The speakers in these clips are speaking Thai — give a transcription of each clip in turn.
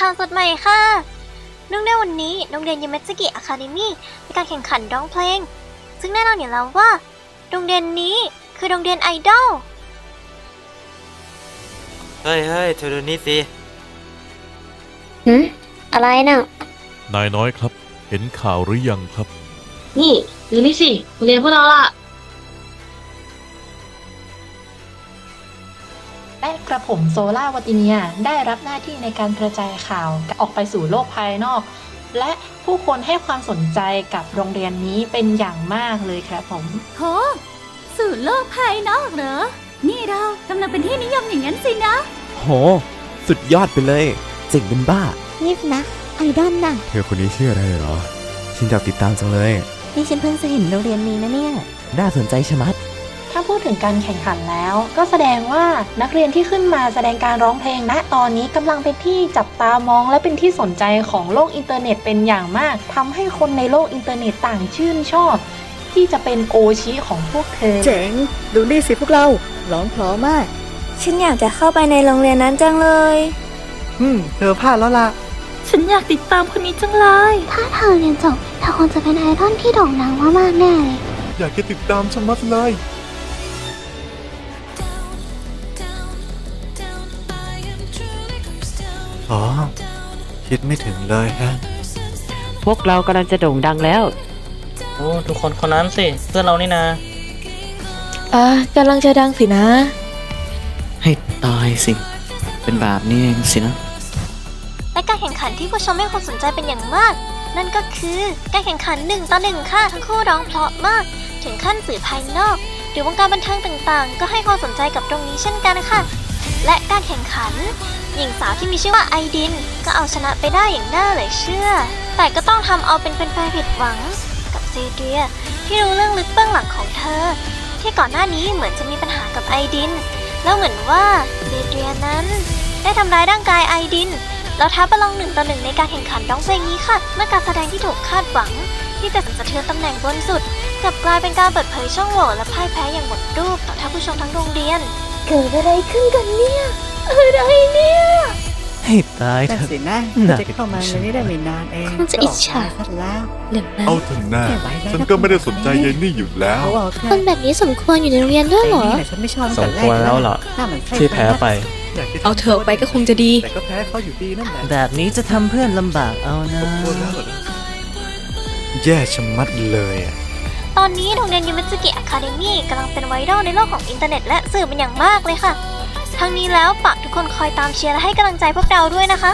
ข่าวสดใหม่ค่ะเนื่องในวันนี้โรงเรียนยูเมสกิอะคาเดมี่มีการแข่งขันร้องเพลง ซึ่งแน่นอนอยู่แล้วว่า โรงเรียนนี้คือโรงเรียนไอดอล เฮ้ยเฮ้ยเธอดูนี่สิหืมอะไรน่ะ นายน้อยครับ เห็นข่าวหรือยังครับ นี่ดูนี่สิโรงเรียนพวกเราล่ะ และกระผมโซล่าวัติเนียได้รับหน้าที่ในการกระจายข่าวออกไปสู่โลกภายนอก และผู้คนให้ความสนใจกับโรงเรียนนี้เป็นอย่างมากเลยครับผม โห สู่โลกภายนอกเหรอ นี่เรากำลังเป็นที่นิยมอย่างนั้นสินะ โห สุดยอดไปเลยเจ๋งเป็นบ้านี่นะไอดอลน่ะ เธอคนนี้ชื่ออะไรเหรอ ฉันอยากติดตามจังเลย นี่ฉันเพิ่งจะเห็นโรงเรียนนี้นะเนี่ย น่าสนใจชะมัด ถ้าพูดถึงการแข่งขันแล้ว ก็แสดงว่านักเรียนที่ขึ้นมาแสดงการร้องเพลงณตอนนี้กำลังเป็นที่จับตามองและเป็นที่สนใจของโลกอินเทอร์เน็ตเป็นอย่างมากทำให้คนในโลกอินเทอร์เน็ตต่างชื่นชอบ ที่จะเป็นโอชิของพวกเธอ เจ๋ง ดูนี่สิพวกเราร้องเพราะมาก ฉันอยากจะเข้าไปในโรงเรียนนั้นจังเลย อืมเธอพลาดแล้วล่ะฉันอยากติดตามคนนี้จังเลย ถ้าเธอเรียนจบเธอคงจะเป็นไอดอลที่โด่งดังมากๆแน่เลย อยากจะติดตามชะมัดเลย อ๋อ คิดไม่ถึงเลยฮะ พวกเรากำลังจะโด่งดังแล้ว โอ้ทุกคนคนนั้นสิเพื่อนเรานี่นาอะกำลังจะดังสินะ ให้ตายสิ เป็นแบบนี้เองสินะ และการแข่งขันที่ผู้ชมให้ความสนใจเป็นอย่างมาก นั่นก็คือการแข่งขันหนึ่งต่อหนึ่งค่ะทั้งคู่ร้องเพราะมาก ถึงขั้นสื่อภายนอก หรือวงการบันเทิงต่างๆ ก็ให้ความสนใจกับตรงนี้เช่นกันค่ะ และการแข่งขัน หญิงสาวที่มีชื่อว่าไอดิน ก็เอาชนะไปได้อย่างน่าเหลือเชื่อ แต่ก็ต้องทำเอาเป็นแฟนๆผิดหวัง กับเซเดียที่รู้เรื่องลึกเบื้องหลังของเธอ ที่ก่อนหน้านี้เหมือนจะมีปัญหากับไอดิน แล้วเหมือนว่าเซเดียนั้น ได้ทำร้ายร่างกายไอดิน แล้วท้าประลองหนึ่งต่อหนึ่งในการแข่งขันร้องเพลงนี้ค่ะเมื่อการแสดงที่ถูกคาดหวัง ที่จะสั่นสะเทือนตำแหน่งบนสุดกลับกลายเป็นการเปิดเผยช่องโหว่และพ่ายแพ้อย่างหมดรูปต่อท่านผู้ชมทั้งโรงเรียน เกิดอะไรขึ้นกันเนี่ย อะไรเนี่ย ให้ตายเถแต่อะ สินะน่าจะเข้ามาในนี้ได้ไม่นานเองคงจะอิจฉา ก็ออกมซะแล้วเรื่องนั้นเอาเถอะหน้าแค่ไหวแล้วฉันก็ไม่ได้สนใจยายนี่อยู่แล้ว เขาเอาแค่คนแบบนี้สมควรอยู่ในโรงเรียนด้วยเหรอไอ้นี่แหละฉันไม่ชอบสมควรแล้วเหรอถ้ามันใช่ที่แพ้ไป เอาเธอไปก็คงจะดี แต่ก็แพ้เขาอยู่ดีนั่นแหละแบบนี้จะทำเพื่อนลำบากเอานะ แย่ชะมัดเลยอะ ตอนนี้โรงเรียนยูเมสกิอะคาเดมี่กำลังเป็นไวรัลในโลกของอินเทอร์เน็ตและสื่อเป็นอย่างมากเลยค่ะ ทั้งนี้แล้วฝากทุกคนคอยตามเชียร์และให้กำลังใจพวกเราด้วยนะคะ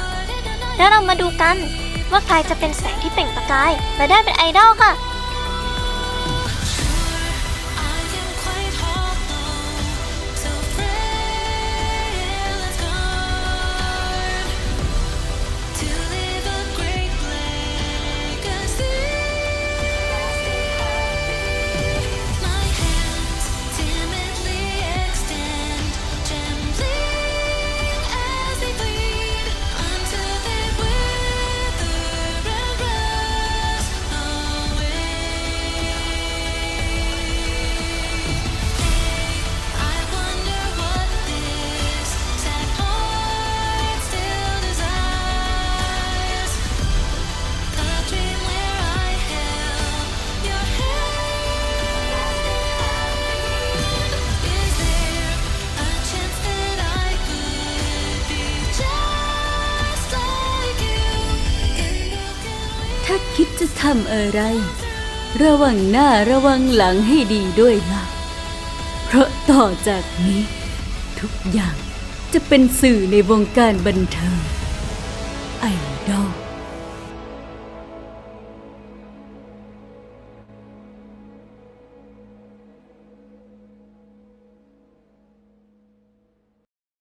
แล้วเรามาดูกันว่าใครจะเป็นแสงที่เปล่งประกาย และได้เป็นไอดอลค่ะ ถ้าคิดจะทำอะไร ระวังหน้าระวังหลังให้ดีด้วยล่ะ เพราะต่อจากนี้ ทุกอย่างจะเป็นสื่อในวงการบันเทิงไอดอล